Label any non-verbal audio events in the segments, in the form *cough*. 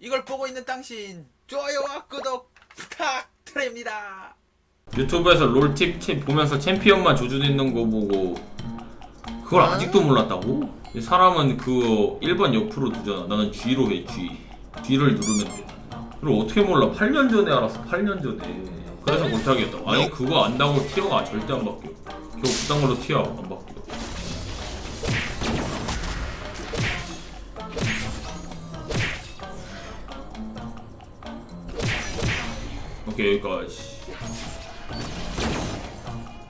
이걸 보고 있는 당신 좋아요와 구독 부탁드립니다. 유튜브에서 롤팁 팁 보면서 챔피언만 조준있는 거 보고 그걸 아직도 몰랐다고? 이 사람은 그 1번 옆으로 두잖아. 나는 G로 해 G. G를 누르면 돼. 그걸 어떻게 몰라? 8년 전에 알았어 8년 전에. 그래서 못하겠다. 아니 그거 안다고 티어가 절대 안 바뀌어. 겨우 그딴 걸로 티어 안 바뀌어 오케이 여기까지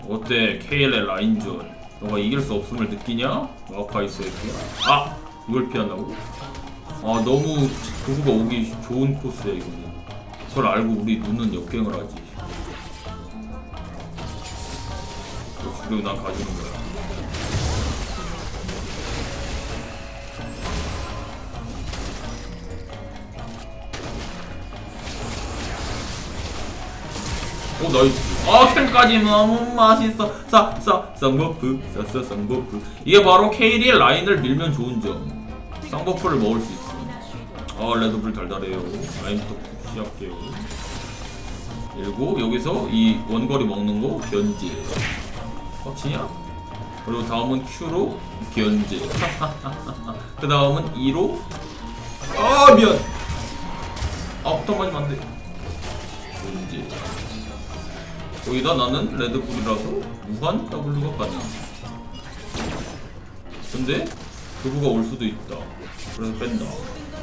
어때 KLL 라인전 너가 이길 수 없음을 느끼냐? 와파이스 이렇게 아! 이걸 피한다고? 아 너무 그구가 오기 좋은 코스야 이거는 그걸 알고 우리 눈은 역갱을 하지 그리고 난 가지는 거야 나이스 아 캠까지 너무 맛있어. 싸싸 쌍버프 싸싸 쌍버프 이게 바로 KD의 라인을 밀면 좋은 점. 쌍버프를 먹을 수 있어. 아 레드불 달달해요. 라인부터 시작해요. 그리고 여기서 이 원거리 먹는 거 견제. 빡치냐? 그리고 다음은 Q로 견제. *laughs* 그 다음은 E로. 아 미안. 아 부터 맞으면 안돼. 견제 거기다 나는 레드불이라서 무한 W가 가능. 근데 그부가 올 수도 있다. 그래서 뺀다.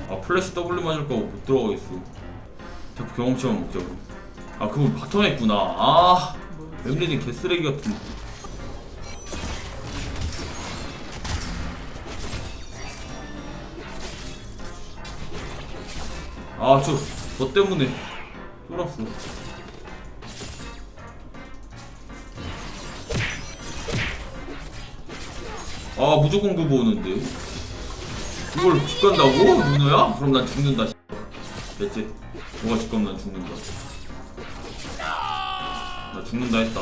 아 플래시 W 맞을까 못 들어가겠어. 대포 경험치만 먹자고. 아 그거 바텀에 있구나. 아 엠리는 개쓰레기 같은. 아저 너 때문에 쫄았어. 아 무조건 그거 오는데 이걸 직간다고? 누나야? 그럼 난 죽는다 씨. 됐지? 뭐가 직간 난 죽는다 나 죽는다 했다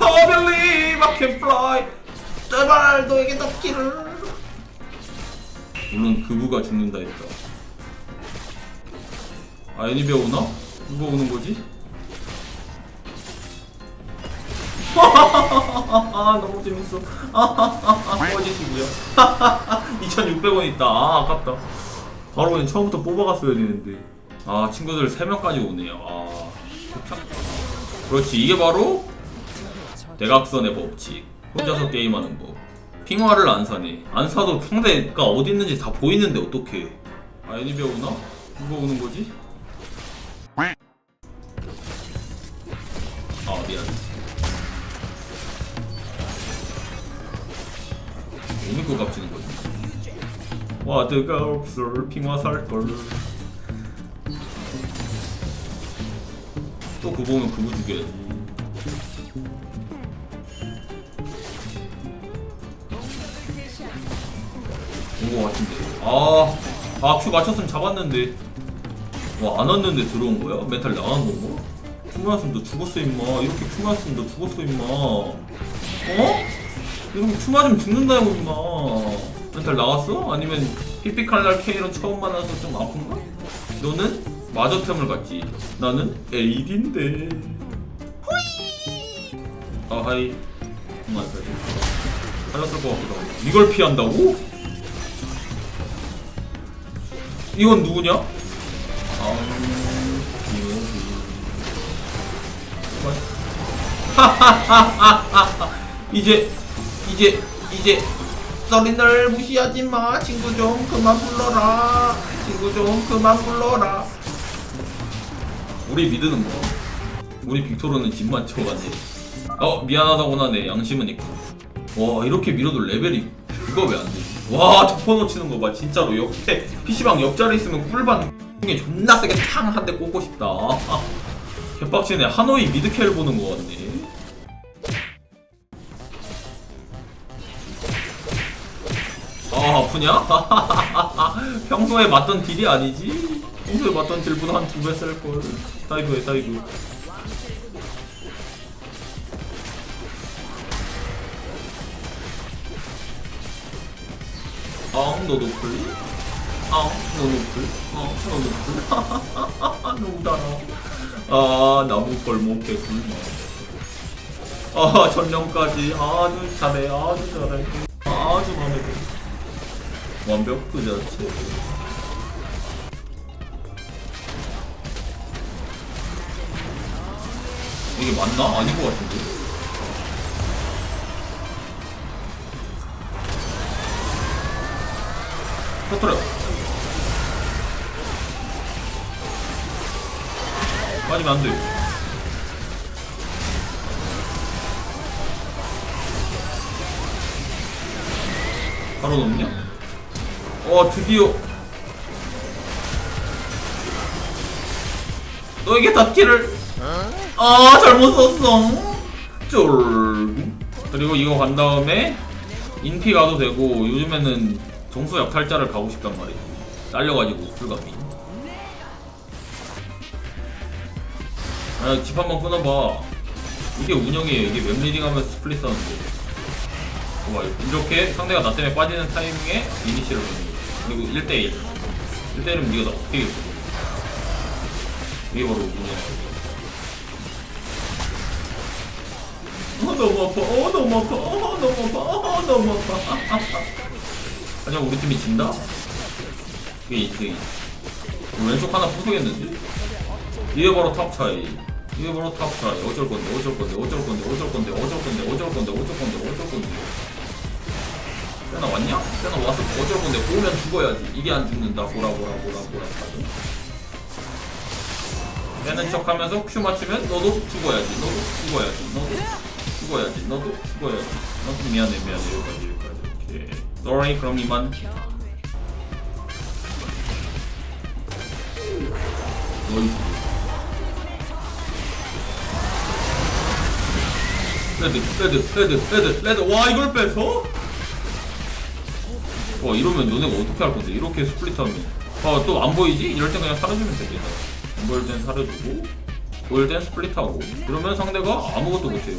I believe I can fly 제발 너에게 닿기를 물론 그부가 죽는다 했다 아 애니비아 오나? 누가 오는 거지? 아 너무 재밌어. 꺼지시고요? 2600원 *laughs* 있다. 아 아깝다. 바로 그냥 처음부터 뽑아갔어야 되는데. 아 친구들 3명까지 오네요. 아 참. 그렇지. 이게 바로 대각선의 법칙. 혼자서 게임하는 법. 핑화를 안 사네. 안 사도 상대가 어디 있는지 다 보이는데 어떡해. 아 애니비아 오나? 누가 오는 거지? 아 미안 오늘 거 값지는 거지. 와드가 없어 핑화 살걸. 또 그거 보면 그거 죽여야지. 온거 같은데. 아, 아, 큐 맞췄으면 잡았는데. 와, 안 왔는데 들어온 거야? 멘탈 나간 건가? 큐 맞았으면 너 죽었어, 임마. 이렇게 큐 맞았으면 너 죽었어, 임마. 어? 이러면 큐 맞으면 죽는다고 임마 멘탈 나왔어? 아니면 피피칼날 K로 처음 만나서 좀 아픈가? 너는 마저템을 갖지. 나는 AD인데. 호이! 아 하이. 정말 잘 살렸을 것 같기도 하고. 이걸 피한다고? 이건 누구냐? 아... 이거... *laughs* 이제 이제 이제 썰인들 무시하지 마. 친구 좀 그만 불러라. 친구 좀 그만 불러라. 우리 미드는 뭐 우리 빅토르는 집만 쳐가네. 어 미안하다고 하네 양심은 있고. 와 이렇게 밀어도 레벨이 그거 왜 안 되지 와 덮어놓치는 거 봐 진짜로. 옆에 PC방 옆자리 있으면 꿀반 중에 존나 세게 탕 한 대 꽂고 싶다. *laughs* 개빡치네. 하노이 미드 캐를 보는 거 같네 아 아프냐? *laughs* 평소에 맞던 딜이 아니지? 평소에 맞던 딜보다 한 두 배 셀걸 다이브해 다이브 아 너도 풀? 아 너도 풀? 아 너도 풀? 너무 달아 아 나무 골목 개꿀 아 전령까지 아주 잘해 아주 잘해 아주 마음에 들어 완벽 그 자체 이게 맞나? 아닌 것 같은데 터트려 빠지면 안돼 바로 넘냐? 어 드디어. 너에게 닿기를. 아 잘못 썼어. 쫄 그리고 이거 간 다음에 인피 가도 되고 요즘에는 정수 약탈자를 가고 싶단 말이지 딸려가지고 불가피 아집 한번 끊어봐. 이게 운영이에요. 이게 웹리딩 하면 스플릿 하는데 봐봐 이렇게 상대가 나 때문에 빠지는 타이밍에 이니시를 보는 그리고 1대1 1대1이면 네가 나 어떻게 이겼어 이게 바로 운영 어 너무 아파. 어 너무 아파. 어 너무 아파. 어 너무 아파. *laughs* 하지만 우리 팀이 진다? 이게 2등 왼쪽 하나 부수겠는데? 이게 바로 탑 차이. 이게 바로 탑 차이. 어쩔 건데 어쩔 건데 어쩔 건데 어쩔 건데 어쩔 건데 어쩔 건데 어쩔 건데 어쩔 건데 세나 왔냐? 세나 와서 건데 오면 죽어야지. 이게 안 죽는다. 보라 보라 보라 보라. 빼는 척 하면서 큐 맞추면 너도 죽어야지. 너도 죽어야지. 너도 죽어야지. 너도 죽어야지. 너도 미안해 미안해. 여기까지 여기까지. 오케이. sorry 그럼 이만. 너희 레드 레드 레드 레드 레드. 와 이걸 뺏어? 와 이러면 너네가 어떻게 할 건데? 이렇게 스플릿하면. 아또 안 보이지? 이럴 땐 그냥 사라지면 되겠다 안 보일 땐 사라지고 보일 땐 스플릿하고. 그러면 상대가 아무것도 못해요.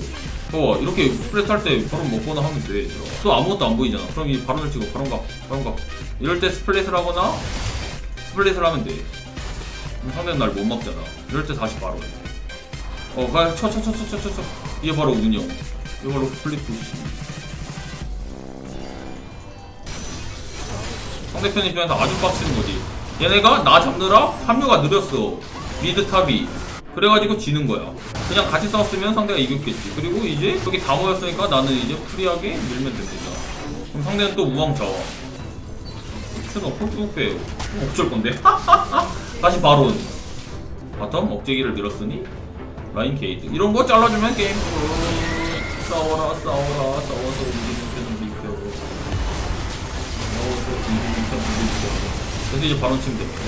어 이렇게 스플릿 할 때 바로 먹거나 하면 돼또 아무것도 안 보이잖아. 그럼 이 바론을 치고 바론 가 바론 가. 이럴 때 스플릿을 하거나 스플릿을 하면 돼. 상대는 날 못 막잖아. 이럴 때 다시 바론 어 가, 쳐, 쳐, 쳐, 쳐, 쳐, 쳐, 쳐. 이게 바로 운영. 이게 바로 스플릿 포지션 상대편 입장에서 아주 빡치는 거지. 얘네가 나 잡느라 합류가 느렸어. 미드 탑이. 그래가지고 지는 거야. 그냥 같이 싸웠으면 상대가 이겼겠지. 그리고 이제 여기 다 모였으니까 나는 이제 프리하게 밀면 됩니다. 그럼 상대는 또 우왕 좌왕. 큐너 폴쭉빼 어쩔 건데? *laughs* 다시 바론. 바텀 억제기를 늘었으니 라인 게이트. 이런 거 잘라주면 게임 끝. 싸워라 싸워라 싸워서 이겨. 그래서 이제 바로 치면 됩니다.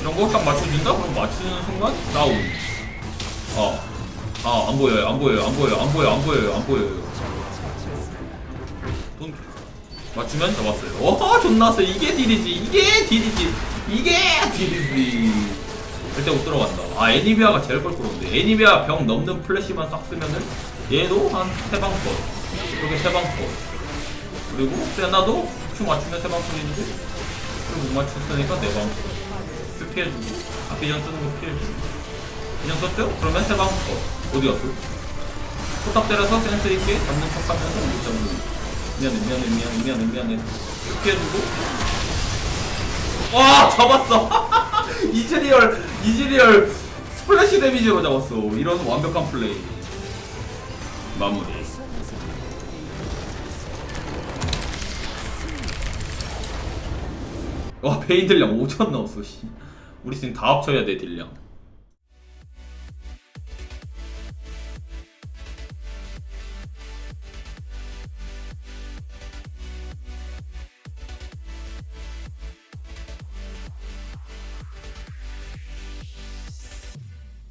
이런 거 딱 맞춰준다? 그럼 맞추는 순간 다운. 아, 아, 안 보여요, 안 보여요, 안 보여요, 안 보여요, 안 보여요, 안 보여요. 돈 맞추면 잡았어요. 와, 존나 세. 이게 딜이지, 이게 딜이지, 이게 딜이지. 절대 못 들어간다. 아, 애니비아가 제일 껄끄러운데. 애니비아 병 넘는 플래시만 싹 쓰면은 얘도 한 세방 컷. 이렇게 세방 컷. 그리고 세나도 큐 맞추면 세방 컷인데? 큐못 맞췄으니까 네방. 큐 피해주고 아 비전 쓰는 거 피해주고 비전 썼죠? 그러면 세방 컷 어디 갔어? 포탑 때려서 센스 있게 잡는 척 하면서 못 잡는 미안해 미안해 미안해 미안해 미안해. 큐 피해주고. 와 잡았어. *laughs* 이즈리얼 이즈리얼 스플래시 데미지로 잡았어. 이런 완벽한 플레이. 마무리 와 베인 딜량 5천 넣었어 씨. 우리 지금 다 합쳐야 돼 딜량